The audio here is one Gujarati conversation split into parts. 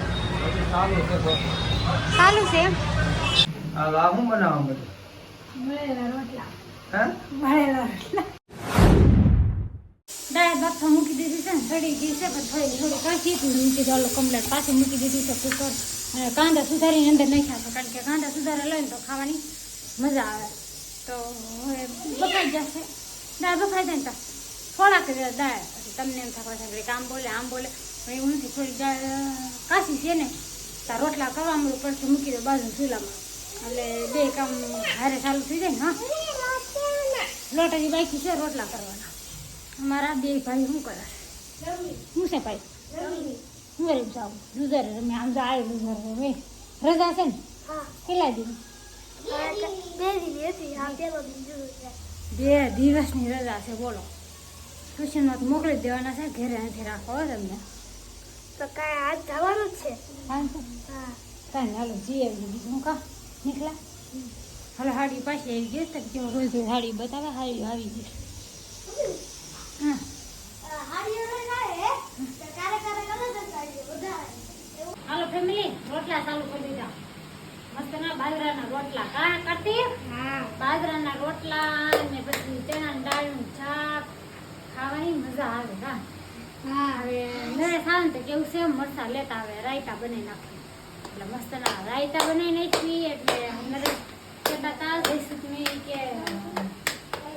કે સારું છે. તો. સારું છે આ લાહું બનાવવા બધું રોટલા. હે? મળેલા રોટલા. દાળ બાફા મૂકી દીધી છે સડી ગઈ છે પણ થોડી થોડી કાચી હતી મૂકી ચાલો કમ્પ્લેટ પાછી મૂકી દીધી છે કુકર. અને કાંદા સુધારીને અંદર નાખ્યા છે કારણ કે કાંદા સુધારા લઈને તો ખાવાની મજા આવે. તો હવે બફાઈ જશે. દાળ બફાઈ જાય ને તો થોડાક દાળ. તમને એમ થવા છે આમ બોલે આમ બોલે. એવું નથી થોડી દાળ કાચી છે ને તાર રોટલા કરવા મળું પડશે મૂકી દો બાજુ ચૂલામાં. એટલે બે કામ હારે ચાલુ થઈ જાય ને, હા? લોટાની બાકી છે, રોટલા કરવાના. અમારા બે ભાઈ શું કરે? શું છે ભાઈ? હું રેમ જાઉં જુદર રમે, આમ આવે લુઝર રમે. રજા છે ને? કેટલા દિન બે દિવસની રજા છે, બોલો. ટ્યુશનમાં મોકલી દેવાના છે, ઘેરે નથી રાખો હો તમને કાંઈ છે. કાંઈ હાલો જી બીજું હું કા? નીકળ્યા? હાલો હાડી પાછી આવી ગઈ તો કેવો રોજ રોજ હાડી બતાવે હાડી આવી ગઈ. હાલો ફેમિલી રોટલા ચાલુ કરી દીધા. મસ્ત ના બાજરાના રોટલા. કા કરતી બાજરાના રોટલા ને પછી ચણા દાળનું શાક ખાવાની મજા આવે કા હવે નરે ને તો કેવું છે મરસા લેતા આવે રાયતા બનાવી નાખી એટલે મસ્ત ના રાયતા બનાવી નાખી એટલે નરે કહેતા હતા જઈશું તમે કે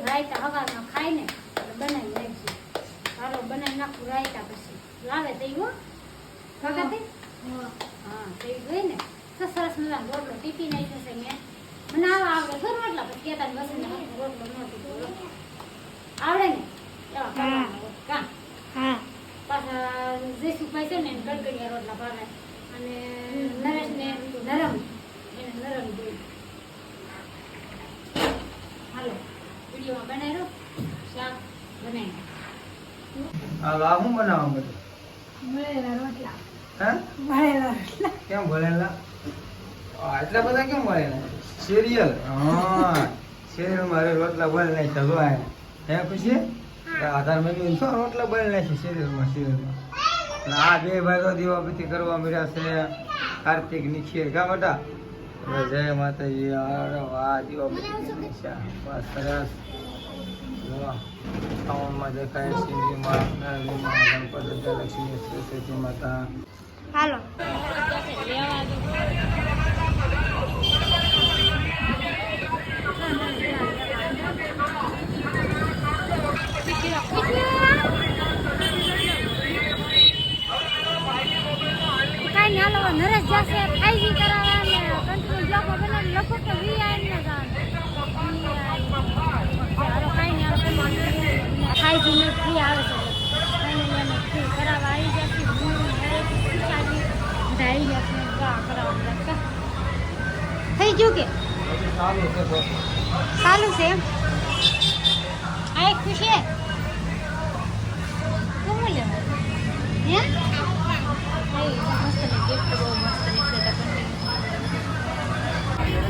રાયતા હવારમાં ખાઈને એટલે બનાવી નાખી ચાલો બનાવી નાખું રાયતા પછી. લાવે તો હો? વખતે હા. તો ગઈ ને. તો સરસ મજાનો રોટલો ટીપી નાખ્યો છે મેં. મને આવા આવડે ખરું રોટલા પછી કહેતા બસ રોટલો ન ટીપ્યો આવડે ને? એવા પાછા સુકાય છે ને એને રોટલા ભાવે. અને નરેશને નરમ એને નરમ જોઈએ હાલો વિડીયોમાં બનાવ્યો? શાક બનાવી આ હું બનાવવા બધું મળેલા રોટલા. હે? રોટલા. કેમ ભણેલા આ એટલા બધા કેમ ભણેલા સિરિયલ હા સિરિયલ મારે રોટલા બને નહીં ચલો હે પછી આધાર મેન્યુ રોટલા બને નહીં સિરિયલમાં આ બે ભાઈ તો દીવાબત્તી કરવા મળ્યા છે. કાર્તિક નિખિલ, કા બેટા જય માતાજી. વાહ દીવાબત્તી સરસ ખાવામાં દેખાય સિંધીમાં ગણપતિ લક્ષ્મી સરસ્વતી માતા. હાલો. હાલો, નરેશ જશે ફાઈજી કરાવવા કંટ્રોલ બ્લોક બનાવી લખો કે વીઆઈ ને જવાનું હાલો કાંઈ નહીં ફાઈજી ને ફ્રી આવે છે. કાંઈ નહીં કરાવવા આવી જશે હું નરેશ આવી જશે કરાવવા થઈ ગયું કે? સારું છે તો. એમ? આ ખુશી કોણ લેવા હે થઈ મસ્ત ને gift બહુ મસ્ત નીકળે તા પણ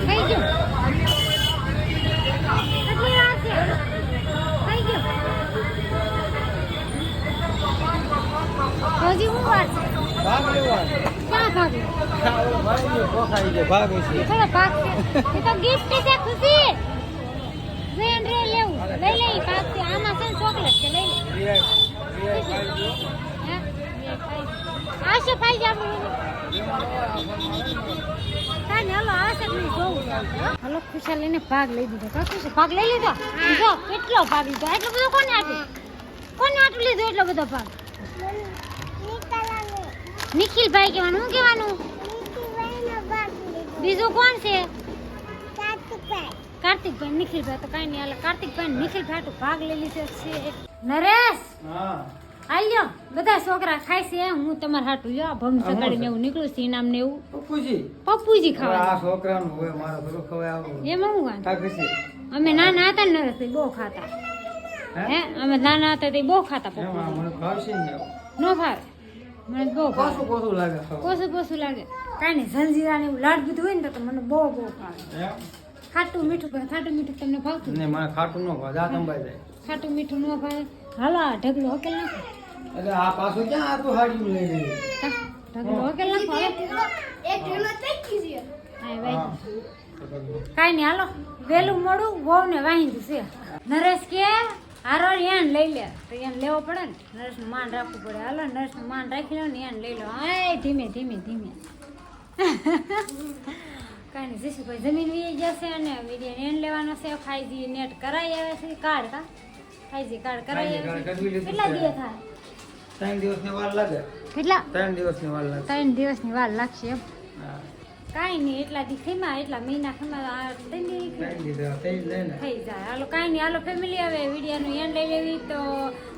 થઈ ગયું કેટલી વાર છે થઈ ગયું હજી હું વાર છે ભાગ લેવા ક્યાં ભાગી ભાઈ છે ભાગ છે થોડો ભાગ છે. એ તો gift છે ખુશી. વેન રે લેવું લઈ ભાગ છે. આમાં છે ચોકલેટ છે લઈ લે. હે? આ છે ભાઈ આપણું કાંઈ હાલો આ છે નહીં જોવું હાલો ખુશાલ લઈને ભાગ લઈ દીધો કા ખુશી ભાગ લઈ લીધો? જો કેટલો ભાગ લીધો? એટલો બધો કોને આપ્યો કોને આટલું લીધો એટલો બધો ભાગ? નિખિલભાઈ કહેવાનું શું કહેવાનું? બીજું કોણ છે? કાર્તિકભાઈ. નિખિલભાઈ. તો કાંઈ નહીં હાલે કાર્તિકભાઈ નિખિલભાઈ તો ભાગ લઈ લીધો છે નરેશ! આલ્યો બધા છોકરા ખાય છે હું તમારા હાટું જો ભમ સગાડીને એવું નીકળું છે ઇનામ ને એવું. પપ્પુજી. પપ્પુજી ખાવા આ છોકરાનું હોય મારો ઘરો ખવાય આવું. એમાં હું વાંધો? અમે નાના હતા ને નરેશ બહુ ખાતા. હે? અમે નાના હતા તે બહુ ખાતા પપ્પુ મને ભાવશે ને નો ભાવે. મને બહુ કોસું કોસું લાગે કોસું કોસું લાગે. કાંઈ નહીં જલજીરા ને એવું લાડ બધું હોય ને તો મને બહુ બહુ ભાવે. ખાટું મીઠું પણ ખાટું મીઠું તમને ભાવતું ને મને ખાટું ન ભાવે દાંત ભાઈ જાય. ખાટું મીઠું ન ભાવે. હાલો આ ઢગલો હકેલ નાખો. એટલે આ પાછું ક્યાં આ તો હાડી લઈ ગયું ઢગલો હકેલ નાખો હવે. હા, ભાઈ. કાંઈ નહીં હાલો. વહેલું મોડું વહુ ને વાહિંદું છે. નરેશ કે હારો એને લઈ લે. તો એને લેવો પડે ને નરેશનું માન રાખવું પડે. હાલો નરેશનું માન રાખી લો ને એને લઈ લો. હા ધીમે ધીમે ધીમે. કાંઈ નહીં જીશુભાઈ જમીન વી જશે અને વીડિયો એને લેવાનો છે. ફાઈજી નેટ કરાવી આવે છે કાર્ડ કા? ફાઈજી કાર્ડ કરાવી આવે છે. કેટલા દિવસ થાય? ત્રણ દિવસની વાર લાગે. કેટલા? ત્રણ દિવસની વાર લાગે ત્રણ દિવસની વાર લાગશે એમ. હા. કાંઈ નહીં એટલા દી ખીમા એટલા મહિના ખીમા થઈ જાય હાલો કાંઈ નહીં હાલો ફેમિલી હવે વિડીયોનું એન્ડ લઈ લેવી. તો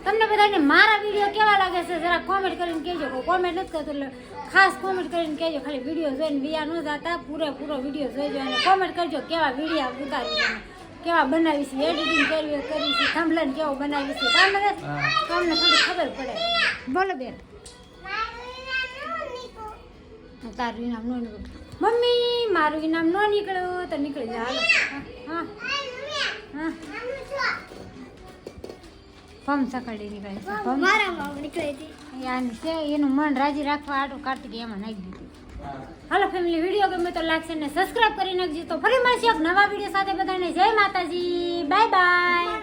તમને બધાને મારા વીડિયો કેવા લાગે છે જરા કોમેન્ટ કરીને કહેજો. કોમેન્ટ નથી કરતો એટલે ખાસ કોમેન્ટ કરીને કહેજો. ખાલી વીડિયો જોઈને વિયા ન જતા પૂરેપૂરો વીડિયો જોઈજો અને કોમેન્ટ કરજો કેવા વિડીયા ઉતારી કેવા બનાવી છે એડિટિંગ કરવી કરી છે થંભલન કેવો બનાવી છે. તમને તમને. થોડી ખબર પડે. બોલો બેન. તારું ઇનામ ન નીકળ્યું મમ્મી મારું ઇનામ ન નીકળ્યું તો નીકળી જાય હા હા. ફમ સકડી નીકળે છે પમ યાની છે. એનું મન રાજી રાખવા આટું કાર્તિક એમાં નાખી દીધું. હાલો ફેમિલી વીડિયો ગમે તો લાગશે ને સબસ્ક્રાઇબ કરી નાખજો. તો ફરી મળશે એક નવા વીડિયો સાથે બધાને. જય માતાજી. Bye bye